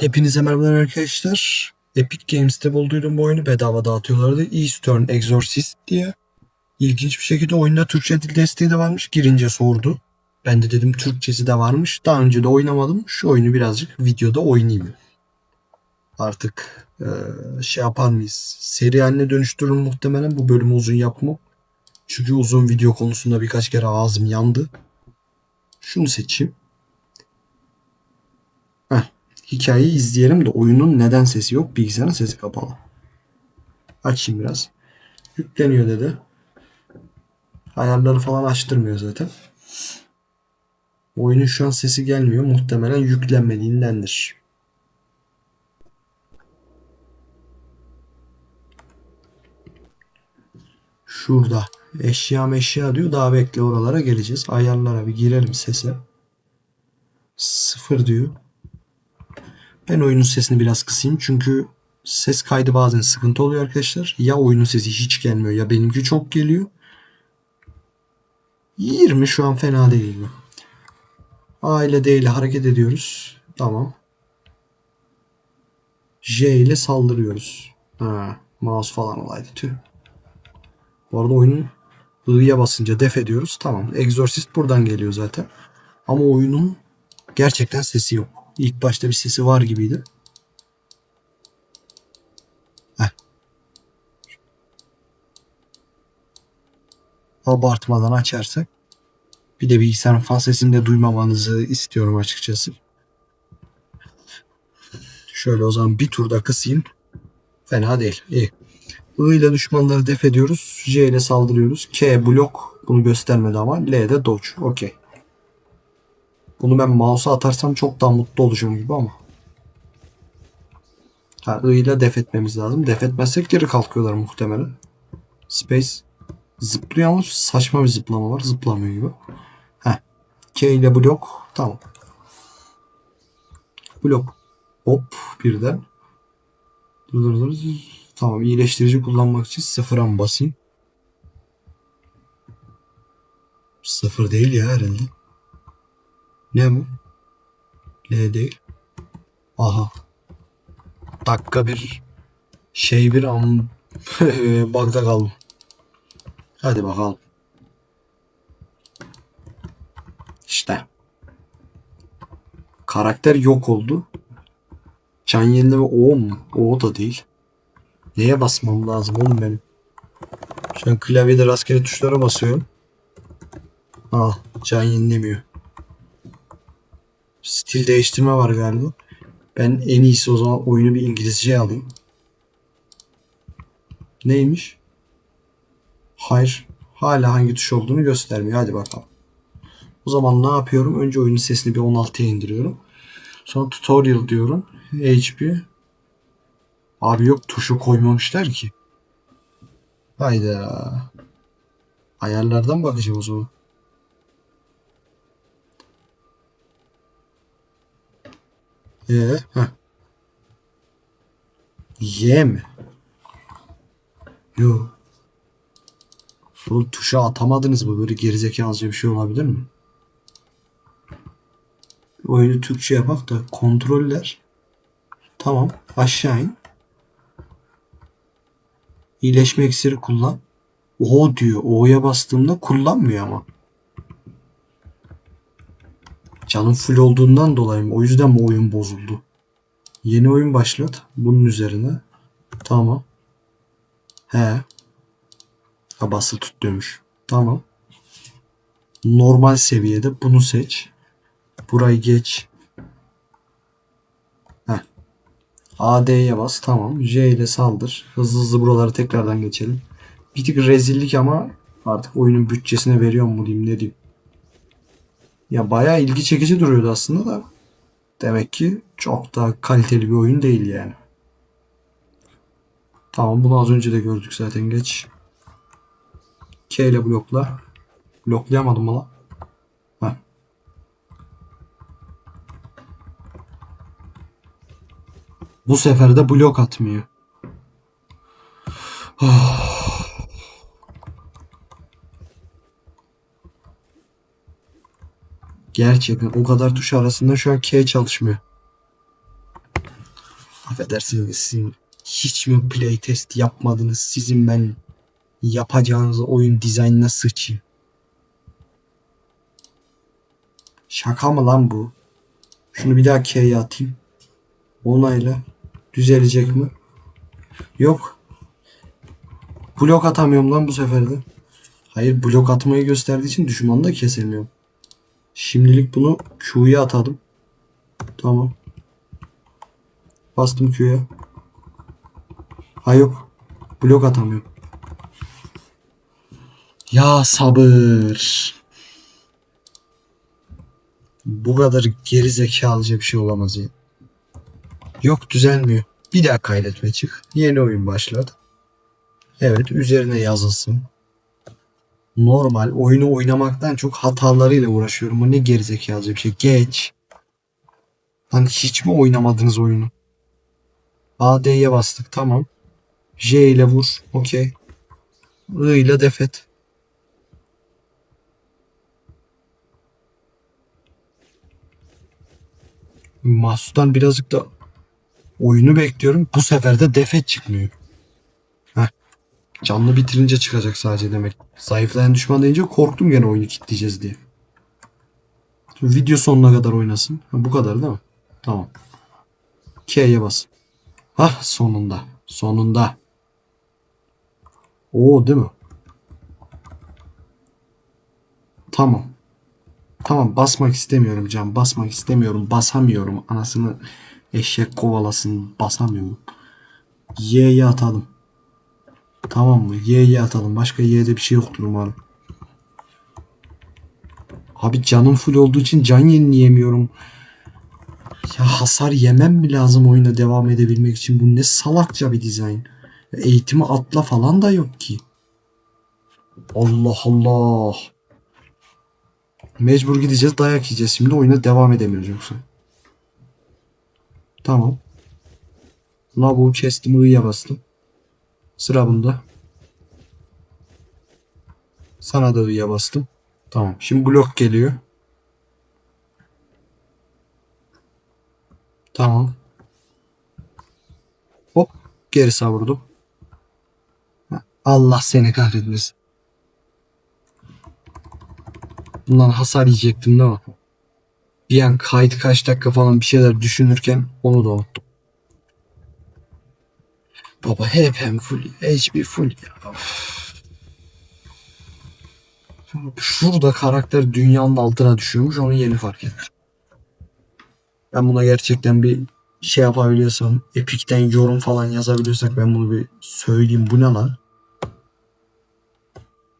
Hepinize merhabalar arkadaşlar. Epic Games'te bulduğum bu oyunu bedava dağıtıyorlardı. Eastern Exorcist diye. İlginç bir şekilde oyunda Türkçe dil desteği de varmış. Girince sordu. Ben de dedim Türkçesi de varmış. Daha önce de oynamadım. Şu oyunu birazcık videoda oynayayım. Artık eee, şey yapar mıyız? Seri haline dönüştürürüm muhtemelen. Bu bölümü uzun yapmam. Çünkü uzun video konusunda birkaç kere ağzım yandı. Şunu seçeyim. Hikayeyi izleyelim de oyunun neden sesi yok? Bilgisayarın sesi kapalı. Açayım biraz. Yükleniyor dedi. Ayarları falan açtırmıyor zaten. Oyunun şu an sesi gelmiyor. Muhtemelen yüklenmediğindendir. Şurada. Eşya meşya diyor. Daha bekle oralara geleceğiz. Ayarlara bir girelim sese. Sıfır diyor. Ben oyunun sesini biraz kısayım çünkü ses kaydı bazen sıkıntı oluyor arkadaşlar. Ya oyunun sesi hiç gelmiyor ya benimki çok geliyor. 20 şu an fena değil mi? A ile D ile hareket ediyoruz. Tamam. J ile saldırıyoruz. Ha, mouse falan olaydı tüh. Bu arada oyunun I'ya basınca def ediyoruz. Tamam. Exorcist buradan geliyor zaten. Ama oyunun gerçekten sesi yok. İlk başta bir sesi var gibiydi. Heh. Abartmadan açarsak. Bir de bilgisayarın fan sesini de duymamanızı istiyorum açıkçası. Şöyle o zaman bir turda kısayım. Fena değil. İyi. I ile düşmanları def ediyoruz. J ile saldırıyoruz. K blok. Bunu göstermedi ama. L de dodge. Okey. Bunu ben mouse'a atarsam çok daha mutlu olacağım gibi ama. Ha, ile def etmemiz lazım. Def etmezsek geri kalkıyorlar muhtemelen. Space zıplıyor ama saçma bir zıplama var. Zıplamıyor gibi. Heh. K ile blok. Tamam. Blok. Hop birden. Dur dur dur. Tamam iyileştirici kullanmak için sıfıra mı basayım? Sıfır değil ya herhalde. Ne bu? L değil. Aha. Dakika bir şey bir an bug'da kaldım. Hadi bakalım. İşte. Karakter yok oldu. Can yenileme O mu? O da değil. Neye basmam lazım oğlum benim? Şu an klavyede rastgele tuşlara basıyorum. Ah, can yenilemiyor. Stil değiştirme var galiba. Ben en iyisi o zaman oyunu bir İngilizce alayım. Neymiş? Hayır. Hala hangi tuş olduğunu göstermiyor. Hadi bakalım. O zaman ne yapıyorum? Önce oyunun sesini bir 16'ya indiriyorum. Sonra tutorial diyorum. HP. Abi yok tuşu koymamışlar ki. Hayda. Ayarlardan bakacağım o zaman. Ee, heh. Y mi? Yo. Oğlum tuşa atamadınız mı? Böyle gerizekalıca bir şey olabilir mi? Oyunu Türkçe yapak da kontroller. Tamam. Aşağı in. İyileşme iksiri kullan. O diyor. O'ya bastığımda kullanmıyor ama. Canım full olduğundan dolayı mı? O yüzden mi oyun bozuldu? Yeni oyun başlat. Bunun üzerine. Tamam. He. Ha basılı tut demiş. Tamam. Normal seviyede bunu seç. Burayı geç. Heh. AD'ye bas. Tamam. J ile saldır. Hızlı hızlı buraları tekrardan geçelim. Bir tık rezillik ama artık oyunun bütçesine veriyor mu diyeyim ne diyeyim. Ya bayağı ilgi çekici duruyordu aslında da. Demek ki çok da kaliteli bir oyun değil yani. Tamam bunu az önce de gördük zaten geç. K ile blokla. Bloklayamadım mı lan? Bu sefer de blok atmıyor. Gerçekten o kadar tuş arasında şu an K çalışmıyor. Affedersiniz sizin hiç mi playtest yapmadınız? Sizin ben yapacağınız oyun dizaynına sıçayım. Şaka mı lan bu? Şunu bir daha K'ye atayım. Onayla. Düzelecek mi? Yok. Blok atamıyorum lan bu sefer de. Hayır blok atmayı gösterdiği için düşmanı da kesemiyorum. Şimdilik bunu Q'ya atadım. Tamam. Bastım Q'ya. Ha yok. Blok atamıyorum. Ya sabır. Bu kadar geri zekalıca bir şey olamaz ya. Yok düzelmiyor. Bir daha kaydetme çık. Yeni oyun başladı. Evet üzerine yazılsın. Normal oyunu oynamaktan çok hatalarıyla uğraşıyorum. Bu ne gerizekalıca bir şey. Geç. Lan hiç mi oynamadınız oyunu? AD'ye bastık tamam. J ile vur. Okey. I ile defet. Mahsus'tan birazcık da oyunu bekliyorum. Bu sefer de defet çıkmıyor. Canlı bitirince çıkacak sadece demek. Zayıflayan düşman deyince korktum gene oyunu kilitleyeceğiz diye. Video sonuna kadar oynasın. Ha, bu kadar değil mi? Tamam. K'ye bas. Hah sonunda. Sonunda. Oo değil mi? Tamam. Tamam basmak istemiyorum can. Basmak istemiyorum. Basamıyorum. Anasını eşek kovalasın. Basamıyorum. Y'ye atalım. Tamam mı? Y'ye atalım. Başka Y'de bir şey yoktur umarım. Abi canım full olduğu için can yenileyemiyorum. Ya hasar yemem mi lazım oyuna devam edebilmek için? Bu ne salakça bir dizayn. Eğitimi atla falan da yok ki. Allah Allah. Mecbur gideceğiz dayak yiyeceğiz. Şimdi oyuna devam edemiyoruz yoksa. Tamam. Labuğu kestim I'ya bastım. Sıra bunda. Sana da I'ya bastım. Tamam. Şimdi blok geliyor. Tamam. Hop. Geri savurdum. Allah seni kahretmesin. Bundan hasar yiyecektim değil mi? Bir an kaydı kaç dakika falan bir şeyler düşünürken onu da unuttum. Baba hep hem full HP full ya. Şurada karakter dünyanın altına düşüyormuş onu yeni fark ettim. Ben buna gerçekten bir şey yapabiliyorsam, Epic'ten yorum falan yazabiliyorsak ben bunu bir söyleyeyim. Bu ne lan?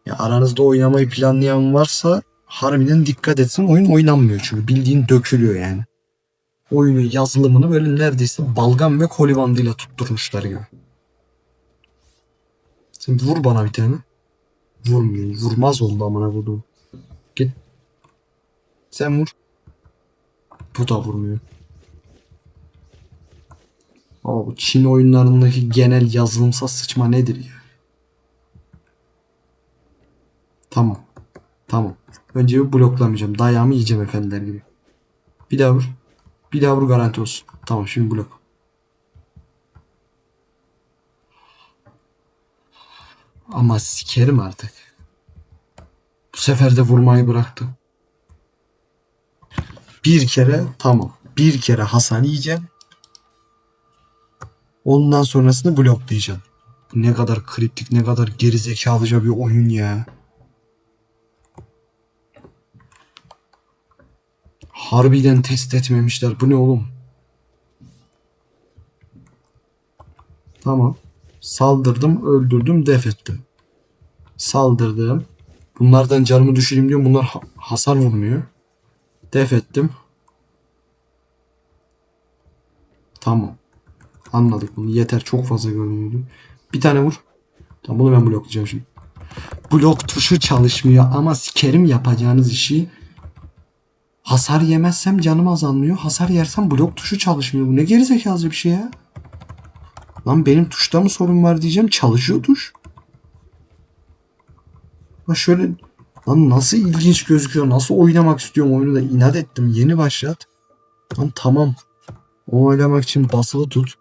Ya aranızda oynamayı planlayan varsa harbiden dikkat etsin. Oyun oynanmıyor çünkü bildiğin dökülüyor yani. Oyunun yazılımını böyle neredeyse balgam ve koli bandıyla tutturmuşlar gibi. Sen vur bana bir tane. Vurmuyor. Vurmaz oldu amına vurdu. Git. Sen vur. Bu da vurmuyor. Ama bu Çin oyunlarındaki genel yazılımsal sıçma nedir ya? Tamam. Tamam. Önce bir bloklamayacağım. Dayağımı yiyeceğim efendiler gibi. Bir daha vur. Bir daha vur garanti olsun. Tamam şimdi blok. Ama sikerim artık. Bu sefer de vurmayı bıraktım. Bir kere tamam. Bir kere hasar yiyeceğim. Ondan sonrasını bloklayacağım. Ne kadar kritik, ne kadar gerizekalıca bir oyun ya. Harbiden test etmemişler. Bu ne oğlum? Tamam. Saldırdım, öldürdüm, def ettim. Saldırdım. Bunlardan canımı düşüreyim diyorum. Bunlar ha- hasar vurmuyor. Def ettim. Tamam. Anladık bunu. Yeter. Çok fazla görünüyordu. Bir tane vur. Tamam bunu ben bloklayacağım şimdi. Blok tuşu çalışmıyor ama sikerim yapacağınız işi. Hasar yemezsem canım azalmıyor. Hasar yersem blok tuşu çalışmıyor. Bu ne gerizekalıca bir şey ya. Lan benim tuşta mı sorun var diyeceğim. Çalışıyor tuş. Ha şöyle lan nasıl ilginç gözüküyor. Nasıl oynamak istiyorum oyunu da inat ettim. Yeni başlat. Lan tamam. Oynamak için basılı tut.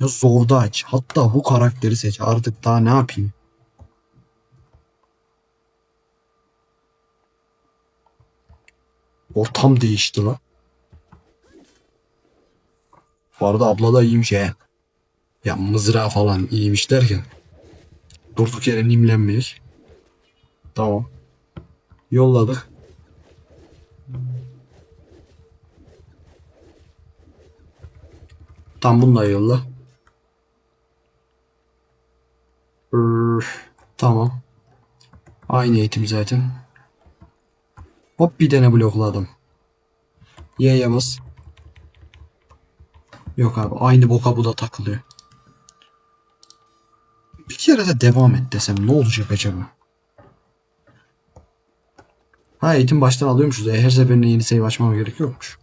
Ya zorda aç. Hatta bu karakteri seç. Artık daha ne yapayım? Ortam değişti lan. Bu arada abla da iyiymiş he. Ya mızrağı falan iyiymiş derken. Durduk yere nimlenmeyiz. Tamam. Yolladık. Tam bunu da yolla. Üf, tamam. Aynı eğitim zaten. Hop bir tane blokladım. Y'ye bas. Yok abi aynı boka bu da takılıyor. Bir kere de devam et desem ne olacak acaba? Ha eğitim baştan alıyormuşuz. E, her seferinde yeni save açmama gerek yokmuş.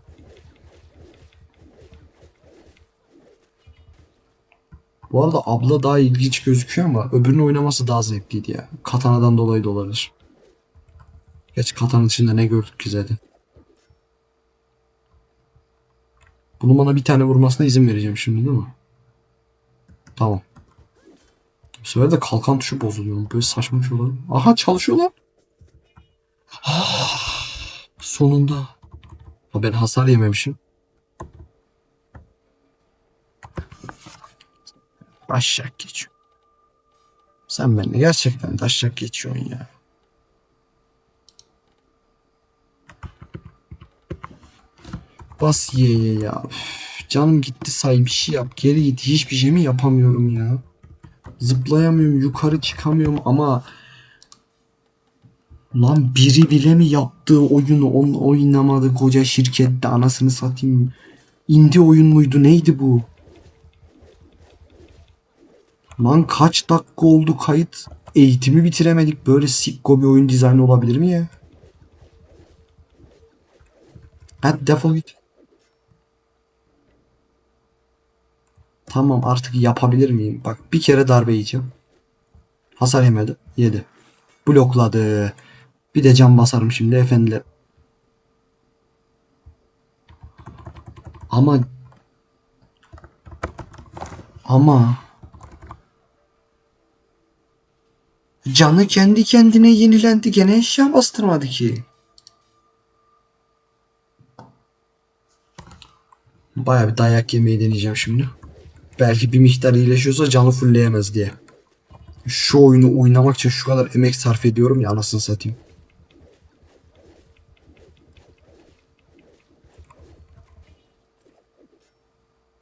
Bu arada abla daha ilginç gözüküyor ama öbürünü oynaması daha zevkliydi ya. Katana'dan dolayı da olabilir. Geç Katana içinde ne gördük ki zaten. Bunu bana bir tane vurmasına izin vereceğim şimdi değil mi? Tamam. Bu sefer de kalkan tuşu bozuluyor. Böyle saçma şey. Aha çalışıyorlar. Ah, sonunda. Ha, Ben hasar yememişim. Aşağı geçiyor. Sen benimle gerçekten aşağı geçiyorsun ya. Bas ye ye ya. Üf, canım gitti say bir şey yap. Geri git. Hiçbir şey mi yapamıyorum ya. Zıplayamıyorum. Yukarı çıkamıyorum ama Lan biri bile mi yaptığı oyunu on oynamadı koca şirkette anasını satayım. Indie oyun muydu neydi bu? Lan kaç dakika oldu kayıt? Eğitimi bitiremedik. Böyle sikko bir oyun dizaynı olabilir mi ya? Hadi defol git. Tamam artık yapabilir miyim? Bak bir kere darbe yiyeceğim. Hasar yemedi. Yedi. Blokladı. Bir de cam basarım şimdi efendiler. Ama ama canı kendi kendine yenilendi gene eşya bastırmadı ki. Baya bir dayak yemeyi deneyeceğim şimdi. Belki bir miktar iyileşiyorsa canı fullleyemez diye. Şu oyunu oynamak için şu kadar emek sarf ediyorum ya anasını satayım.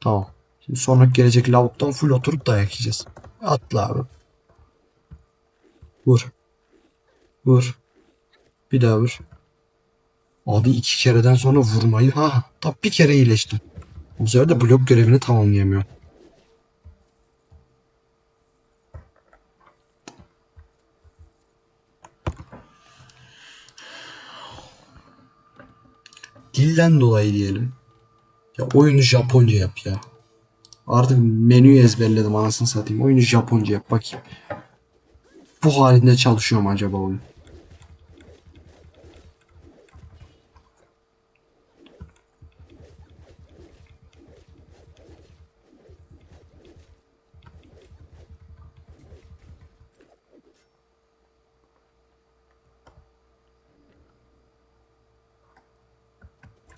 Tamam. Şimdi sonraki gelecek lavuktan full oturup dayak yiyeceğiz. Atla abi. Vur. Vur. Bir daha vur. Abi iki kereden sonra vurmayı ha tam bir kere iyileştim. Bu sefer de blok görevini tamamlayamıyor. Dilden dolayı diyelim. Ya oyunu Japonca yap ya. Artık menüyü ezberledim anasını satayım. Oyunu Japonca yap bakayım. Bu halinde çalışıyor mu acaba oyun?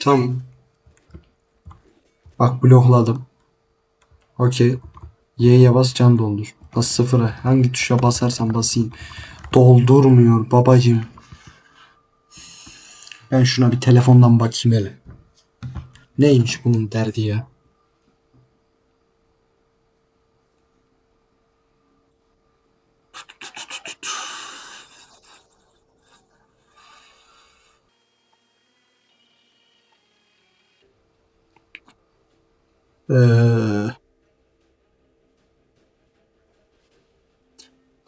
Tamam. Bak blokladım. Okey. Y'ye bas can doldur. Bas sıfıra. Hangi tuşa basarsam basayım. Doldurmuyor babacığım. Ben şuna bir telefondan bakayım hele. Neymiş bunun derdi ya? Ee,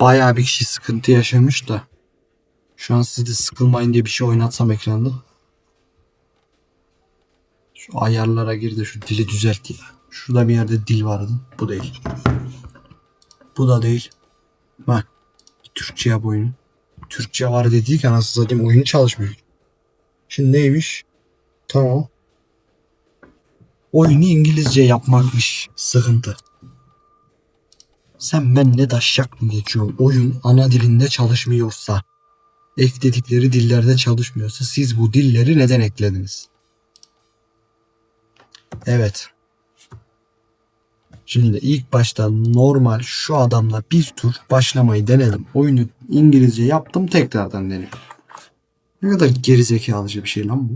bayağı bir kişi sıkıntı yaşamış da. Şu an siz de sıkılmayın diye bir şey oynatsam ekranda. Şu ayarlara gir de şu dili düzelt ya. Şurada bir yerde dil vardı. Bu değil. Bu da değil. Bak. Türkçe yap oyunu. Türkçe var dediği anasını satayım oyun çalışmıyor. Şimdi neymiş? Tamam. Oyunu İngilizce yapmakmış sıkıntı. Sen benimle daşşak mı geçiyorsun? Oyun ana dilinde çalışmıyorsa, ekledikleri dillerde çalışmıyorsa siz bu dilleri neden eklediniz? Evet. Şimdi ilk başta normal şu adamla bir tur başlamayı denedim. Oyunu İngilizce yaptım tekrardan denedim. Ne kadar gerizekalıca bir şey lan bu.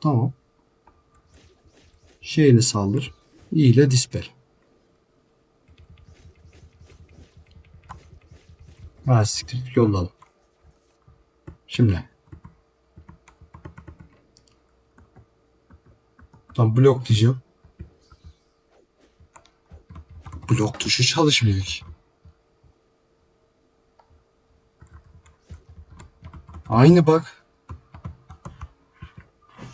Tamam. Şeyle saldır. İ ile dispel. Ha siktir yolladım. Şimdi. Tam blok diyeceğim. Blok tuşu çalışmıyor ki. Aynı bak.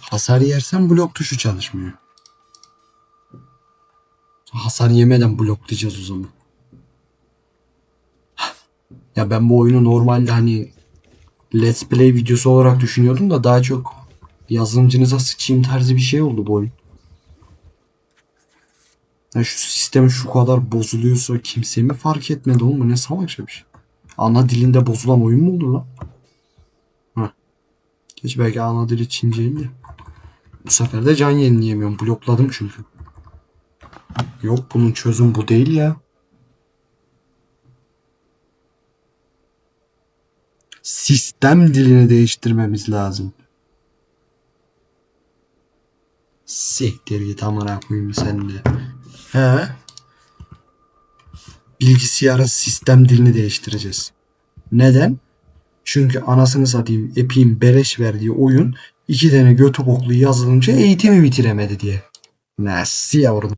Hasar yersen blok tuşu çalışmıyor. Hasar yemeden bloklayacağız o zaman. Ya ben bu oyunu normalde hani Let's Play videosu olarak düşünüyordum da daha çok yazılımcınıza sıçayım tarzı bir şey oldu bu oyun. Ya şu sistem şu kadar bozuluyorsa kimse mi fark etmedi oğlum bu ne salakça bir şey. Ana dilinde bozulan oyun mu olur lan? Heh. Geç belki ana dili Çinceyim. Bu sefer de can yenileyemiyorum. Blokladım çünkü. Yok bunun çözüm bu değil ya. Sistem dilini değiştirmemiz lazım. Siktir git amına koyayım sen de. He. Bilgisayarın sistem dilini değiştireceğiz. Neden? Çünkü anasını satayım Epic'in beleş verdiği oyun iki tane götü boklu yazılımcı eğitimi bitiremedi diye. Nasıl yavrum?